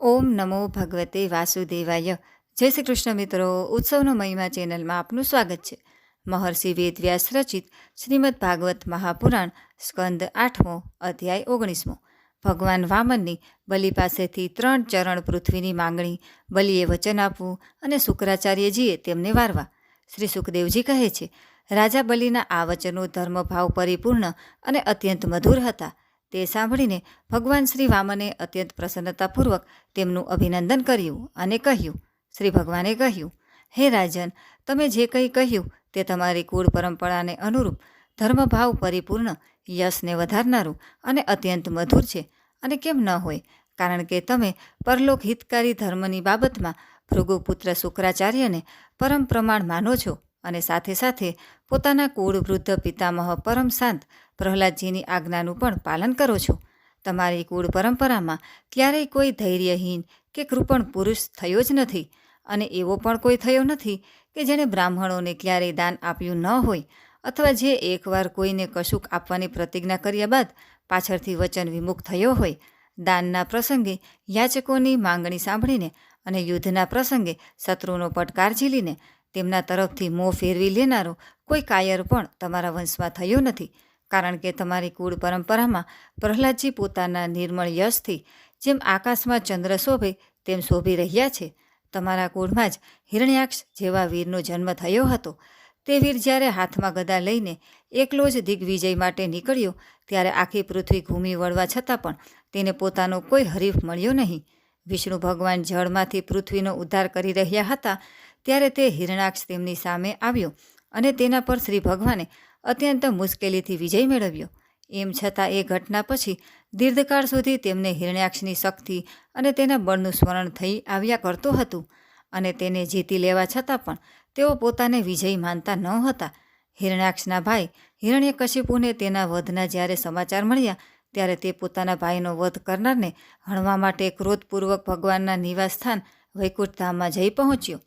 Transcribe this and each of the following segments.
ઓમ નમો ભગવતે વાસુદેવાય. જય શ્રી કૃષ્ણ મિત્રો, ઉત્સવનો મહિમા ચેનલમાં આપનું સ્વાગત છે. મહર્ષિ વેદવ્યાસ રચિત શ્રીમદ ભાગવત મહાપુરાણ, સ્કંદ આઠમો અધ્યાય ઓગણીસમો. ભગવાન વામનની બલિ પાસેથી ત્રણ ચરણ પૃથ્વીની માંગણી, બલિએ વચન આપવું અને શુક્રાચાર્યજીએ તેમને વારવા. શ્રી સુખદેવજી કહે છે, રાજા બલિના આ વચનો ધર્મભાવ પરિપૂર્ણ અને અત્યંત મધુર હતા. તે સાંભળીને ભગવાન શ્રી વામને અત્યંત પ્રસન્નતાપૂર્વક તેમનું અભિનંદન કર્યું અને કહ્યું, શ્રી ભગવાને કહ્યું, હે રાજન, તમે જે કંઈ કહ્યું તે તમારી કુળ પરંપરાને અનુરૂપ ધર્મભાવ પરિપૂર્ણ યશને વધારનારું અને અત્યંત મધુર છે અને કેમ ન હોય, કારણ કે તમે પરલોક હિતકારી ધર્મની બાબતમાં ભૃગુપુત્ર શુક્રાચાર્યને પરમ પ્રમાણ માનો છો અને સાથે સાથે પોતાના કુળ વૃદ્ધ પિતામહ પરમ શાંત પ્રહલાદજીની આજ્ઞાનું પણ પાલન કરો છો. તમારી કુળ પરંપરામાં ક્યારેય કોઈ ધૈર્યહીન કે કૃપણ પુરુષ થયો જ નથી અને એવો પણ કોઈ થયો નથી કે જેણે બ્રાહ્મણોને ક્યારેય દાન આપ્યું ન હોય અથવા જે એકવાર કોઈને કશુંક આપવાની પ્રતિજ્ઞા કર્યા બાદ પાછળથી વચન વિમુખ થયો હોય. દાનના પ્રસંગે યાચકોની માંગણી સાંભળીને અને યુદ્ધના પ્રસંગે શત્રુનો પડકાર ઝીલીને તેમના તરફથી મોં ફેરવી લેનારો કોઈ કાયર પણ તમારા વંશમાં થયો નથી. કારણ કે તમારી કુળ પરંપરામાં પ્રહલાદજી પોતાના નિર્મળ યશથી જેમ આકાશમાં ચંદ્ર શોભે તેમ શોભી રહ્યા છે. તમારા કુળમાં જ હિરણ્યાક્ષ જેવા વીરનો જન્મ થયો હતો. તે વીર જ્યારે હાથમાં ગદા લઈને એકલો જ દિગ્વિજય માટે નીકળ્યો, ત્યારે આખી પૃથ્વી ઘૂમી વળવા છતાં પણ તેને પોતાનો કોઈ હરીફ મળ્યો નહીં. વિષ્ણુ ભગવાન જળમાંથી પૃથ્વીનો ઉદ્ધાર કરી રહ્યા હતા, ત્યારે તે હિરણાક્ષ તેમની સામે આવ્યો અને તેના પર શ્રી ભગવાને અત્યંત મુશ્કેલીથી વિજય મેળવ્યો. એમ છતાં એ ઘટના પછી દીર્ઘકાળ સુધી તેમને હિરણ્યાક્ષની શક્તિ અને તેના બળનું સ્મરણ થઈ આવ્યા કરતું હતું અને તેને જીતી લેવા છતાં પણ તેઓ પોતાને વિજય માનતા ન હતા. હિરણ્યાક્ષના ભાઈ હિરણ્યકશિપુને તેના વધના જ્યારે સમાચાર મળ્યા, ત્યારે તે પોતાના ભાઈનો વધ કરનારને હણવા માટે ક્રોધપૂર્વક ભગવાનના નિવાસસ્થાન વૈકુંઠધામમાં જઈ પહોંચ્યો.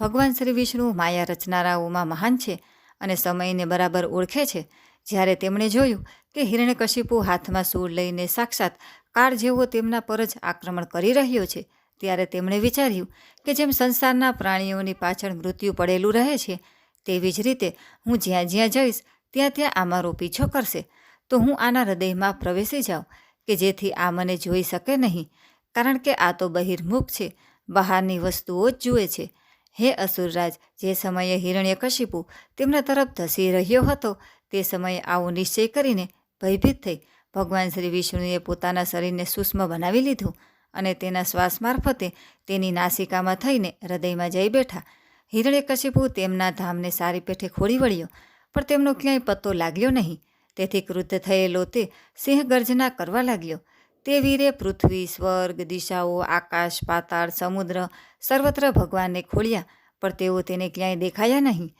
ભગવાન શ્રી વિષ્ણુ માયા રચનારાઓમાં મહાન છે. અને સમયને બરાબર ઓળખે છે. જ્યારે તેમણે જોયું કે હિરણ્યકશિપુ હાથમાં સૂળ લઈને સાક્ષાત કાળ જેવો તેમના પર જ આક્રમણ કરી રહ્યો છે, ત્યારે તેમણે વિચાર્યું કે જેમ સંસારના પ્રાણીઓની પાછળ મૃત્યુ પડેલું રહે છે, તેવી જ રીતે હું જ્યાં જ્યાં જઈશ, ત્યાં ત્યાં આ મારો પીછો કરશે. તો હું આના હૃદયમાં પ્રવેશી જાઉં, કે જેથી આ મને જોઈ શકે નહીં, કારણ કે આ તો બહિર્મુખ છે, બહારની વસ્તુઓ જ જુએ છે. હે અસુરરાજ, જે સમયે હિરણ્યકશિપુ તેમના તરફ ધસી રહ્યો હતો, તે સમયે આવો નિશ્ચય કરીને ભયભીત થઈ ભગવાન શ્રી વિષ્ણુએ પોતાના શરીરને સૂક્ષ્મ બનાવી લીધું અને તેના શ્વાસ મારફતે તેની નાસિકામાં થઈને હૃદયમાં જઈ બેઠા. હિરણ્યકશિપુ તેમના ધામને સારી પેઠે ખોડી વળ્યો, પણ તેમનો ક્યાંય પત્તો લાગ્યો નહીં. તેથી ક્રુદ્ધ થયેલો તે સિંહ ગર્જના કરવા લાગ્યો. તે વીરે પૃથ્વી, સ્વર્ગ, દિશાઓ, આકાશ, પાતાળ, સમુદ્ર, સર્વત્ર ભગવાનને ખોળ્યા, પણ તેઓ તેને ક્યાંય દેખાયા નહીં.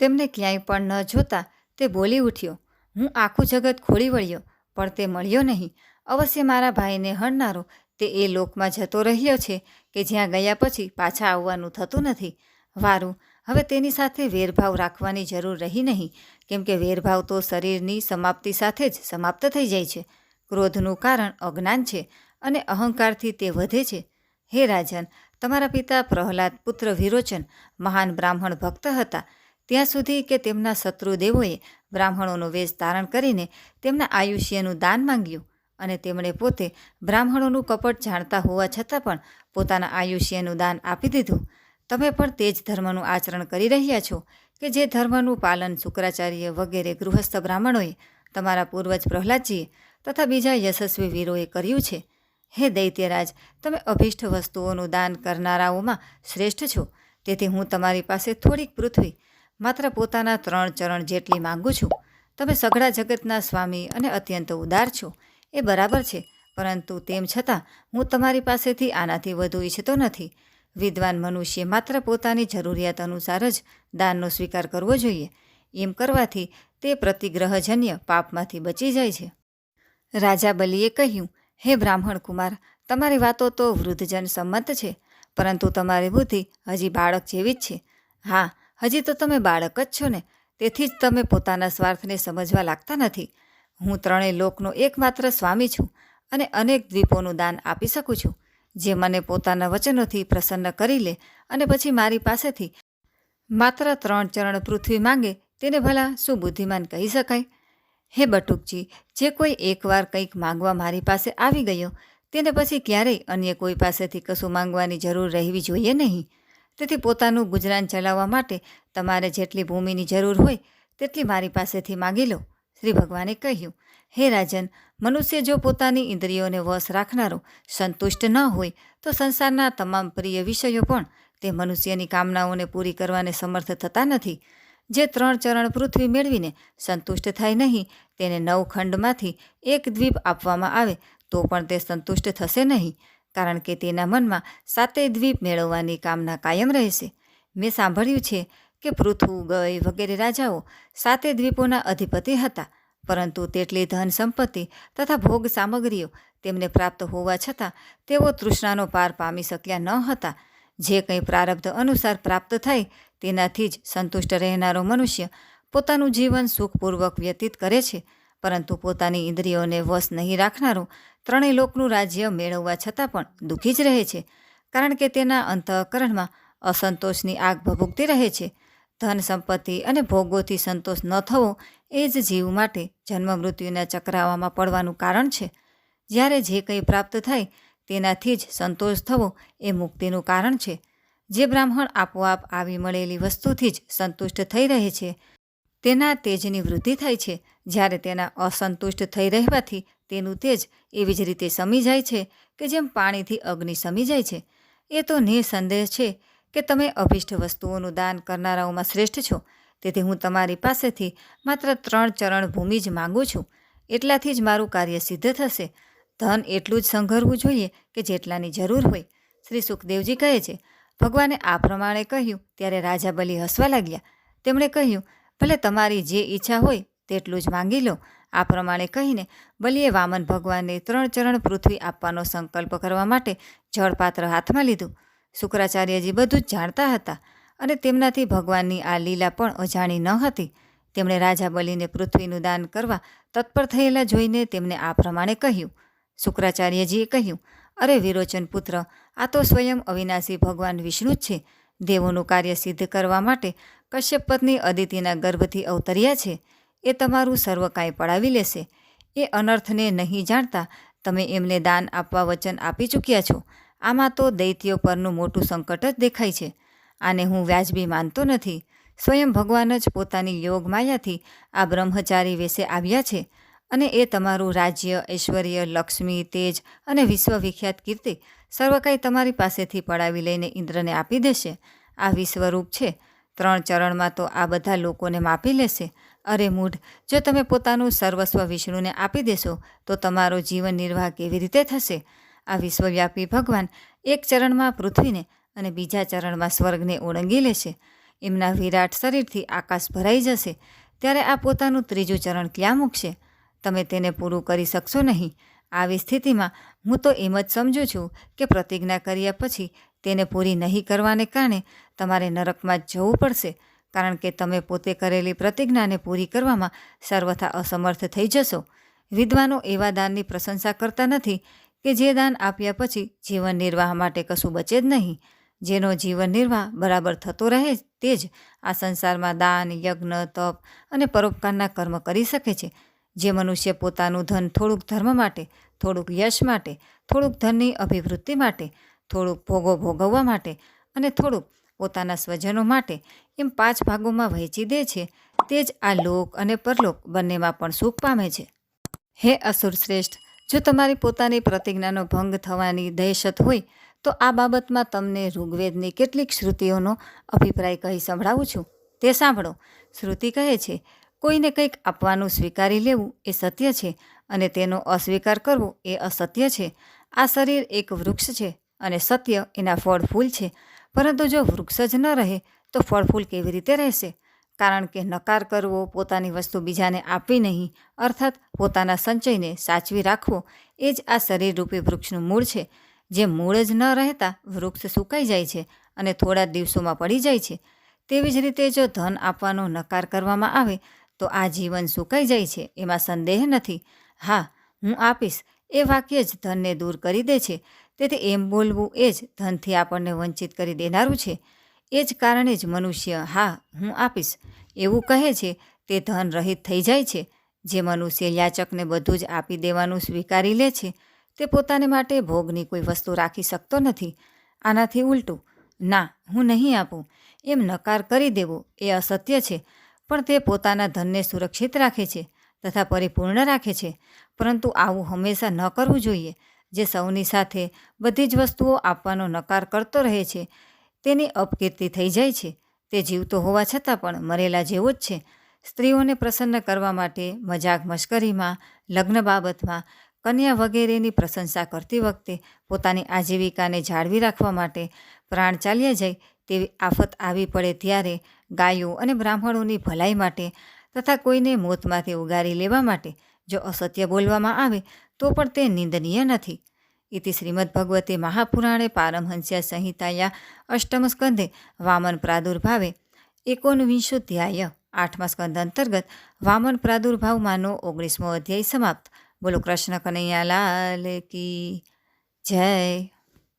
તેમને ક્યાંય પણ ન જોતા તે બોલી ઉઠ્યો, હું આખું જગત ખોળી વળ્યો, પણ તે મળ્યો નહીં. અવશ્ય મારા ભાઈને હણનારો તે એ લોકમાં જતો રહ્યો છે કે જ્યાં ગયા પછી પાછા આવવાનું થતું નથી. વારું, હવે તેની સાથે વેરભાવ રાખવાની જરૂર રહી નહીં, કેમ કે વેરભાવ તો શરીરની સમાપ્તિ સાથે જ સમાપ્ત થઈ જાય છે. ક્રોધનું કારણ અજ્ઞાન છે અને અહંકારથી તે વધે છે. હે રાજન, તમારા પિતા પ્રહલાદ પુત્ર વિરોચન મહાન બ્રાહ્મણ ભક્ત હતા. ત્યાં સુધી કે તેમના શત્રુદેવોએ બ્રાહ્મણોનો વેશ ધારણ કરીને તેમના આયુષ્યનું દાન માંગ્યું અને તેમણે પોતે બ્રાહ્મણોનું કપટ જાણતા હોવા છતાં પણ પોતાના આયુષ્યનું દાન આપી દીધું. તમે પણ તે જ ધર્મનું આચરણ કરી રહ્યા છો કે જે ધર્મનું પાલન શુક્રાચાર્ય વગેરે ગૃહસ્થ બ્રાહ્મણોએ? તમારા પૂર્વજ પ્રહલાદજીએ તથા બીજા યશસ્વી વીરોએ કર્યું છે. હે દૈત્યરાજ, તમે અભિષ્ટ વસ્તુઓનું દાન કરનારાઓમાં શ્રેષ્ઠ છો. તેથી હું તમારી પાસે થોડીક પૃથ્વી, માત્ર પોતાના ત્રણ ચરણ જેટલી માંગુ છું. તમે સઘળા જગતના સ્વામી અને અત્યંત ઉદાર છો. એ બરાબર છે, પરંતુ તેમ છતાં હું તમારી પાસેથી આનાથી વધુ ઈચ્છતો નથી. વિદ્વાન મનુષ્ય માત્ર પોતાની જરૂરિયાત અનુસાર જ દાનનો સ્વીકાર કરવો જોઈએ. એમ કરવાથી તે પ્રતિગ્રહજન્ય પાપમાંથી બચી જાય છે. રાજા બલિએ કહ્યું, હે બ્રાહ્મણ કુમાર, તમારી વાતો તો વૃદ્ધજન સંમત છે, પરંતુ તમારી બુદ્ધિ હજી બાળક જેવી જ છે. હા, હજી તો તમે બાળક જ છો ને, તેથી જ તમે પોતાના સ્વાર્થને સમજવા લાગતા નથી. હું ત્રણેય લોકનો એકમાત્ર સ્વામી છું અને અનેક દ્વીપોનું દાન આપી શકું છું. જે મને પોતાના વચનોથી પ્રસન્ન કરી લે અને પછી મારી પાસેથી માત્ર ત્રણ ચરણ પૃથ્વી માંગે, તેને ભલા શું બુદ્ધિમાન કહી શકાય. હે બટુકજી, જે કોઈ એકવાર કંઈક માંગવા મારી પાસે આવી ગયો, તેને પછી ક્યારેય અન્ય કોઈ પાસેથી કશું માંગવાની જરૂર રહેવી જોઈએ નહીં. તેથી પોતાનું ગુજરાન ચલાવવા માટે તમારે જેટલી ભૂમિની જરૂર હોય, તેટલી મારી પાસેથી માગી લો, શ્રી ભગવાને કહ્યું. હે રાજન, મનુષ્ય જો પોતાની ઇન્દ્રિયોને વશ રાખનારો સંતુષ્ટ ન હોય, તો સંસારના તમામ પ્રિય વિષયો પણ તે મનુષ્યની કામનાઓને પૂરી કરવાને સમર્થ થતા નથી. જે ત્રણ ચરણ પૃથ્વી મેળવીને સંતુષ્ટ થાય નહીં, તેને નવ ખંડમાંથી એક દ્વીપ આપવામાં આવે, તો પણ તે સંતુષ્ટ થશે નહીં, કારણ કે તેના મનમાં સાતેય દ્વીપ મેળવવાની કામના કાયમ રહેશે. મેં સાંભળ્યું છે કે પૃથુ, ગય વગેરે રાજાઓ સાતે દ્વીપોના અધિપતિ હતા, પરંતુ તેટલી ધન સંપત્તિ તથા ભોગ સામગ્રીઓ તેમને પ્રાપ્ત હોવા છતાં તેઓ તૃષ્ણાનો પાર પામી શક્યા ન હતા. જે કંઈ પ્રારબ્ધ અનુસાર પ્રાપ્ત થાય તેનાથી જ સંતુષ્ટ રહેનારો મનુષ્ય પોતાનું જીવન સુખપૂર્વક વ્યતીત કરે છે, પરંતુ પોતાની ઇન્દ્રિયોને વશ નહીં રાખનારો ત્રણેય લોકનું રાજ્ય મેળવવા છતાં પણ દુઃખી જ રહે છે, કારણ કે તેના અંતઃકરણમાં અસંતોષની આગ ભભૂકતી રહે છે. ધન સંપત્તિ અને ભોગોથી સંતોષ ન થવો એ જ જીવ માટે જન્મ મૃત્યુના ચક્રાવામાં પડવાનું કારણ છે. જ્યારે જે કંઈ પ્રાપ્ત થાય તેનાથી જ સંતોષ થવો એ મુક્તિનું કારણ છે. જે બ્રાહ્મણ આપોઆપ આવી મળેલી વસ્તુથી જ સંતુષ્ટ થઈ રહે છે, તેના તેજની વૃદ્ધિ થાય છે. જ્યારે તેના અસંતુષ્ટ થઈ રહેવાથી તેનું તેજ એવી જ રીતે સમી જાય છે કે જેમ પાણીથી અગ્નિ સમી જાય છે. એ તો નિસંદેહ છે કે તમે અભિષ્ટ વસ્તુઓનું દાન કરનારાઓમાં શ્રેષ્ઠ છો. તેથી હું તમારી પાસેથી માત્ર ત્રણ ચરણ ભૂમિ જ માગું છું. એટલાથી જ મારું કાર્ય સિદ્ધ થશે. ધન એટલું જ સંઘરવું જોઈએ કે જેટલાની જરૂર હોય. શ્રી સુખદેવજી કહે છે, ભગવાને આ પ્રમાણે કહ્યું, ત્યારે રાજા બલિ હસવા લાગ્યા. તેમણે કહ્યું, ભલે તમારી જે ઈચ્છા હોય તેટલું જ માંગી લો. આ પ્રમાણે કહીને બલિએ વામન ભગવાનને ત્રણ ચરણ પૃથ્વી આપવાનો સંકલ્પ કરવા માટે જળપાત્ર હાથમાં લીધું. શુક્રાચાર્યજી બધું જ જાણતા હતા અને તેમનાથી ભગવાનની આ લીલા પણ અજાણી ન હતી. તેમણે રાજા બલિને પૃથ્વીનું દાન કરવા તત્પર થયેલા જોઈને તેમને આ પ્રમાણે કહ્યું શુક્રાચાર્યજીએ કહ્યું, અરે વિરોચન પુત્ર, આ તો સ્વયં અવિનાશી ભગવાન વિષ્ણુ જ છે. દેવોનું કાર્ય સિદ્ધ કરવા માટે કશ્યપ પત્ની અદિતિના ગર્ભથી અવતર્યા છે. એ તમારું સર્વ કાંઈ પડાવી લેશે. એ અનર્થને નહીં જાણતા તમે એમને દાન આપવા વચન આપી ચૂક્યા છો. આમાં તો દૈત્યો પરનું મોટું સંકટ જ દેખાય છે. આને હું વ્યાજબી માનતો નથી. સ્વયં ભગવાન જ પોતાની યોગ માયાથી આ બ્રહ્મચારી વેશે આવ્યા છે. અને એ તમારું રાજ્ય, ઐશ્વર્ય, લક્ષ્મી, તેજ અને વિશ્વવિખ્યાત કીર્તિ સર્વ કંઈ તમારી પાસેથી પડાવી લઈને ઇન્દ્રને આપી દેશે. આ વિશ્વરૂપ છે. ત્રણ ચરણમાં તો આ બધા લોકોને માપી લેશે. અરે મૂઢ, જો તમે પોતાનું સર્વસ્વ વિષ્ણુને આપી દેશો, તો તમારો જીવન નિર્વાહ કેવી રીતે થશે? આ વિશ્વવ્યાપી ભગવાન એક ચરણમાં પૃથ્વીને અને બીજા ચરણમાં સ્વર્ગને ઓળંગી લેશે. એમના વિરાટ શરીરથી આકાશ ભરાઈ જશે. ત્યારે આ પોતાનું ત્રીજું ચરણ ક્યાં મૂકશે? તમે તેને પૂરું કરી શકશો નહીં. આવી સ્થિતિમાં હું તો એમ જ સમજું છું કે પ્રતિજ્ઞા કર્યા પછી તેને પૂરી નહીં કરવાને કારણે તમારે નરકમાં જ જવું પડશે, કારણ કે તમે પોતે કરેલી પ્રતિજ્ઞાને પૂરી કરવામાં સર્વથા અસમર્થ થઈ જશો. વિદ્વાનો એવા દાનની પ્રશંસા કરતા નથી કે જે દાન આપ્યા પછી જીવન નિર્વાહ માટે કશું બચે જ નહીં. જેનો જીવન નિર્વાહ બરાબર થતો રહે તે જ આ સંસારમાં દાન, યજ્ઞ, તપ અને પરોપકારના કર્મ કરી શકે છે. જે મનુષ્ય પોતાનું ધન થોડુંક ધર્મ માટે, થોડુંક યશ માટે, થોડુંક ધનની અભિવૃદ્ધિ માટે, થોડુંક ભોગો ભોગવવા માટે અને થોડુંક પોતાના સ્વજનો માટે એમ પાંચ ભાગોમાં વહેંચી દે છે, તે જ આ લોક અને પરલોક બંનેમાં પણ સુખ પામે છે. હે અસુર શ્રેષ્ઠ, જો તમારી પોતાની પ્રતિજ્ઞાનો ભંગ થવાની દહેશત હોય, તો આ બાબતમાં તમને ઋગ્વેદની કેટલીક શ્રુતિઓનો અભિપ્રાય કહી સંભળાવું છું. તે સાંભળો. શ્રુતિ કહે છે કોઈને કંઈક આપવાનું સ્વીકારી લેવું એ સત્ય છે અને તેનો અસ્વીકાર કરવો એ અસત્ય છે. આ શરીર એક વૃક્ષ છે અને સત્ય એના ફળ ફૂલ છે. પરંતુ જો વૃક્ષ જ ન રહે, તો ફળ ફૂલ કેવી રીતે રહેશે? કારણ કે નકાર કરવો, પોતાની વસ્તુ બીજાને આપવી નહીં, અર્થાત પોતાના સંચયને સાચવી રાખવો, એ જ આ શરીરરૂપી વૃક્ષનું મૂળ છે. જે મૂળ જ ન રહેતા વૃક્ષ સુકાઈ જાય છે અને થોડા દિવસોમાં પડી જાય છે. તેવી જ રીતે જો ધન આપવાનો નકાર કરવામાં આવે તો આ જીવન સુકાઈ જાય છે, એમાં સંદેહ નથી. હા, હું આપીશ. એ વાક્ય જ ધનને દૂર કરી દે છે. તેથી એમ બોલવું એ જ ધનથી આપણને વંચિત કરી દેનારું છે. એ જ કારણે જ મનુષ્ય, હા, હું આપીશ. એવું કહે છે, તે ધન રહિત થઈ જાય છે. જે મનુષ્ય યાચકને બધું જ આપી દેવાનું સ્વીકારી લે છે, તે પોતાને માટે ભોગની કોઈ વસ્તુ રાખી શકતો નથી. આનાથી ઉલટું, ના, હું નહીં આપું. એમ નકાર કરી દેવો એ અસત્ય છે. પણ તે પોતાના ધનને સુરક્ષિત રાખે છે તથા પરિપૂર્ણ રાખે છે. પરંતુ આવું હંમેશા ન કરવું જોઈએ. જે સૌની સાથે બધી જ વસ્તુઓ આપવાનો નકાર કરતો રહે છે, તેની અપકીર્તિ થઈ જાય છે. તે જીવતો હોવા છતાં પણ મરેલા જેવો જ છે. સ્ત્રીઓને પ્રસન્ન કરવા માટે મજાક મશ્કરીમાં, લગ્ન બાબતમાં, કન્યા વગેરેની પ્રશંસા કરતી વખતે પોતાની આજીવિકાને જાળવી રાખવા માટે પ્રાણ ચાલ્યા જાય તેવી આફત આવી પડે ત્યારે ગાયો અને બ્રાહ્મણોની ભલાઈ માટે તથા કોઈને મોતમાંથી ઉગારી લેવા માટે જો અસત્ય બોલવામાં આવે, તો પણ તે નિંદનીય નથી. ઇતિ શ્રીમદ્ભગવતે મહાપુરાણે પારમહંસ્યા સંહિતાયા અષ્ટમ સ્કંધે વામન પ્રાદુર્ભાવે એકોનવિંશોધ્યાય આઠમા સ્કંદ અંતર્ગત વામન પ્રાદુર્ભાવમાંનો ઓગણીસમો અધ્યાય સમાપ્ત. બોલો કૃષ્ણ કનૈયા લાલ કી જય.